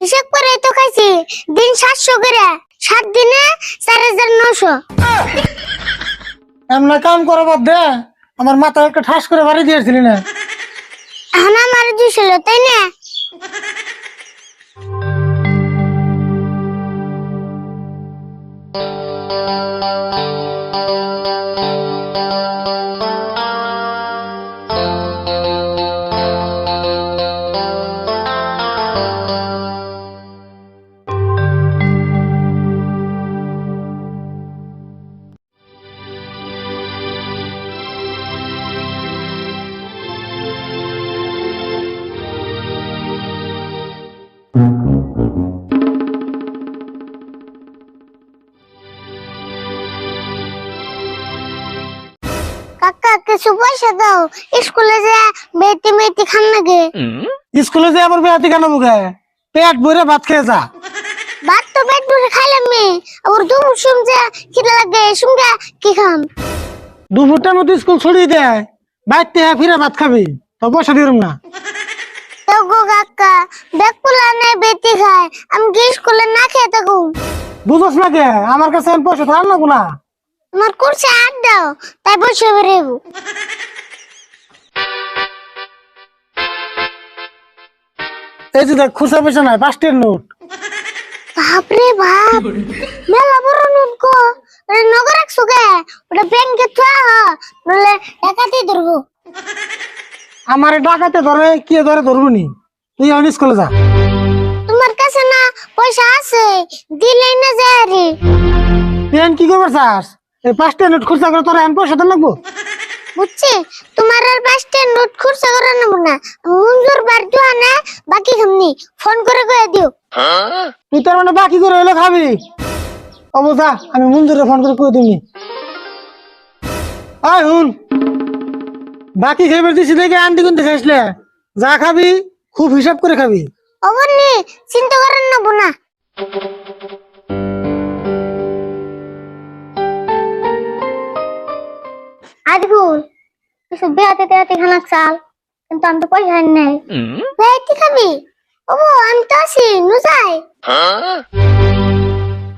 হিসেব করে তো খাইছি দিন সাতশো করে সাত দিনে চার হাজার নশো এমন কাম করো বাদ দে আমার মাথায় একটা ঠাস করে বাড়ি দিয়েছিলি না। এখন আমার দুশো তাই না? কিছু পয়সা দাও স্কুলে যে বেটি মেটি খান নাকি? স্কুলে যে আবার বেড়াতে কেন বুকে পেট ভরে ভাত খেয়ে যা। ভাত তো পেট ভরে খাইলাম আবার দুপুর খিদে লাগে শুনকে কি খাম? দুপুরটার মতো স্কুল ছড়িয়ে দেয়। বাইরতে ফিরে ভাত খাবি। তো পয়সা দিলাম না। কাকা বেটি খায়। আমি কি স্কুলে না খেয়ে থাকুম? বুঝোস না কে? আমার কাছে পয়সা থাক না। আমার করছে আট দাও তাই বসে বেরেবো এই যে দেখ খুচরা পয়সা নাই পাঁচটির নোট বাপরে বাপ মেলা বড় নোট গো। ওটা নগর রাখছো গে ওটা ব্যাংকে থা নলে একাতে ধরবো। আমার ডাকাতে ধরে কি ধরে ধরবো নি? তুই এখন স্কুলে যা। তোমার কাছে না পয়সা আছে দিলেই না যায় রে। তুই এখন কি করবার চাস? পাঁচটা নোট করে তোর লাগবো? বুঝছি তোমার আর পাঁচটা নোট করে নেব না। মঞ্জুর বার বাকি খামনি ফোন করে কয়ে দিও। তুই তার মানে বাকি করে হলে খাবি। অবস্থা আমি মঞ্জুরে ফোন করে আয় হুন। বাকি খাইবার দিছি দেখে আন্টি কিন্তু যা খাবি খুব হিসাব করে খাবি। অবনি চিন্তা করেন না আজগুল কিছু বেহাতে তেহাতে খানা চাল কিন্তু আমি তো পয়সা আনি নাই। বেহাতে খাবি? ও আমি তো আছি নু যাই।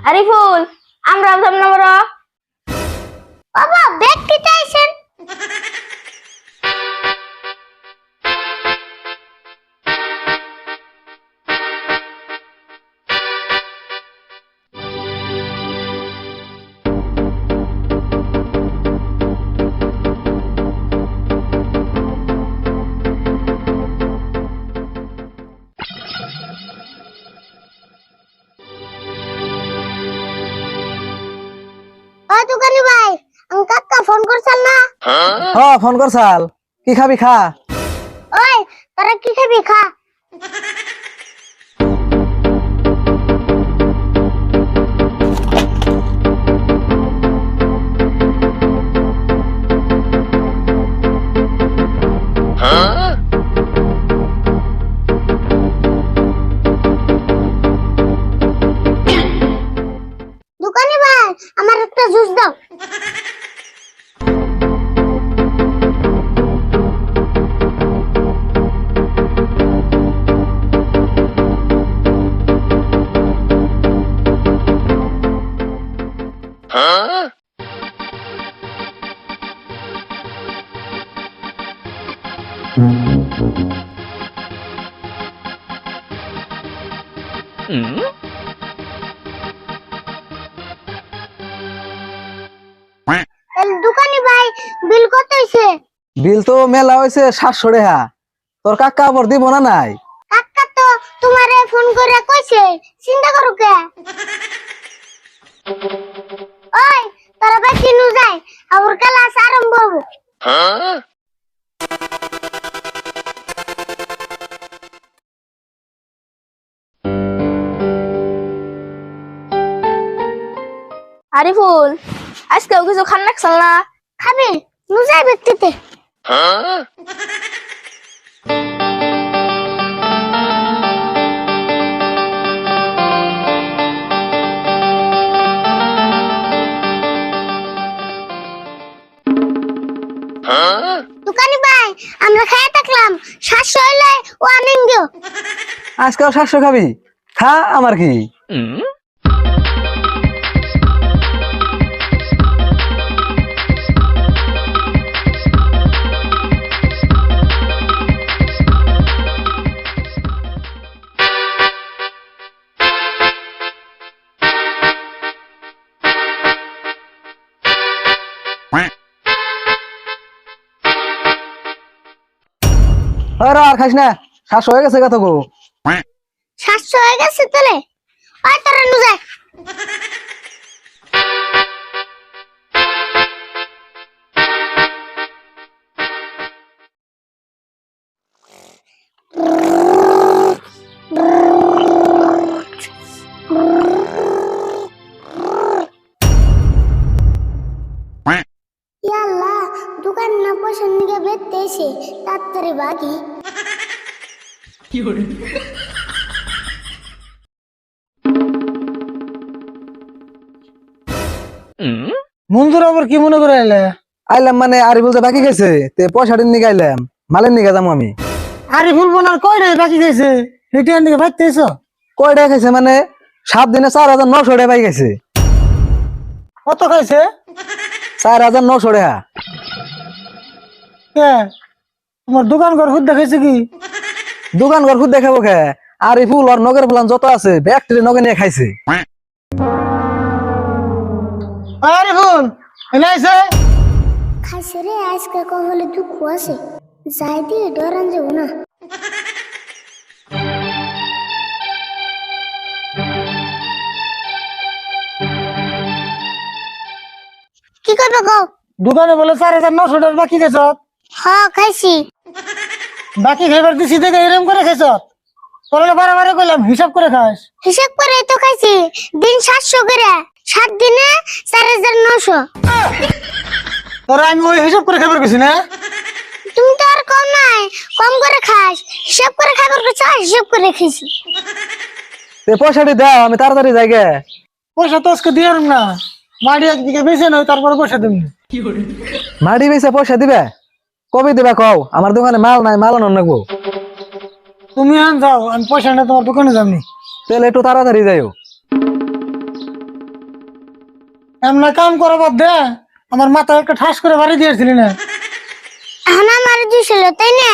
আরিফুল আমরা ভাবলাম না বড় বাবা ব্যাগ কি আইছেন হ ফোন করছাল। কি খাবি খা? ওই তোরা কি খাবি খা? দোকানি ভাই বিল কত হইছে? বিল তো মেলা হয়েছে সাতশো টাকা তোর কাকা আবার দিব না নাই? কাকা তো তোমারে ফোন করে কইছে চিন্তা করো কে? ওই তোরা ভাই কিনু যাই আবার ক্লাস আরম্ভ হব। আরিফুল আজকেও কিছু খান রাখছাল না। খাবে নু যাই ব্যক্তিতে দোকানি ভাই আমরা খেয়ে থাকলাম। সাতশো হইলে ও আজকাল সাতশো খাবি হ্যাঁ আমার কি। আরে আর খাইস না শ্বাস হয়ে গেছে কথা গো সাতশো হয়ে গেছে তাহলে? ওই তোরা নু যায় দোকান না পয়সা নিয়ে বেরতে এসে তাড়াতাড়ি বাকি মঞ্জুর আবার কি মনে করে এলে আইলাম মানে আরিফুল বাকি গেছে তে পয়সাটি নিয়ে আইলাম মালের নিয়ে যাব আমি। আরিফুল বোনার কয়টাই বাকি গেছে? রিটার্ন দিকে ভাবতে এসো খাইছে মানে সাত দিনে চার হাজার নশো টাকা পাই গেছে। কত খাইছে? চার হাজার নশো টাকা। তোমার দোকান ঘর খুদ দেখাইছে কি? দোকান ঘর খুদ দেখাবো খে আরিফুল আর নগর ফুলান যত আছে ব্যাগটি নগে নিয়ে খাইছে। আরিফুল এলে আইছে? খাইছে রে আজকে কহলে দুঃখ আছে। যাই দিয়ে ডরান যাব না। কি করবে গো দোকানে বলে চার হাজার নশো টাকা বাকি গেছ। হ খাইছি। বাকি খাইবার দিছি দেখে এরম করে খাইছ? পরে বারে কইলাম হিসাব করে খাস। হিসাব করে তো খাইছি। দিন সাতশো করে। সাত দিনে চার হাজার নশো তোরা আমি ওই হিসাব করে খাবার গেছি না? তুমি তো আর কম নাই কম করে খাস। হিসাব করে খাবার করছ হিসাব করে খাইছি। তে পয়সাটি দাও আমি তাড়াতাড়ি যাই গে পয়সা তো আজকে দিয়ে না। মাড়ি একদিকে বেছে নয় তারপরে পয়সা দেবো মাটি বেচে পয়সা দিবে? কবে দেবা কও? আমার দোকানে মাল নাই মাল আনো নাকবো তুমি আন যাও আমি পয়সা না তোমার দোকানে যাবনি তাহলে একটু তাড়াতাড়ি যাইও। এমন কাম করা বাদ দে আমার মাথায় একটা ঠাস করে বাড়ি দিয়েছিলি না। আমার মারি দিয়েছিল তাই না?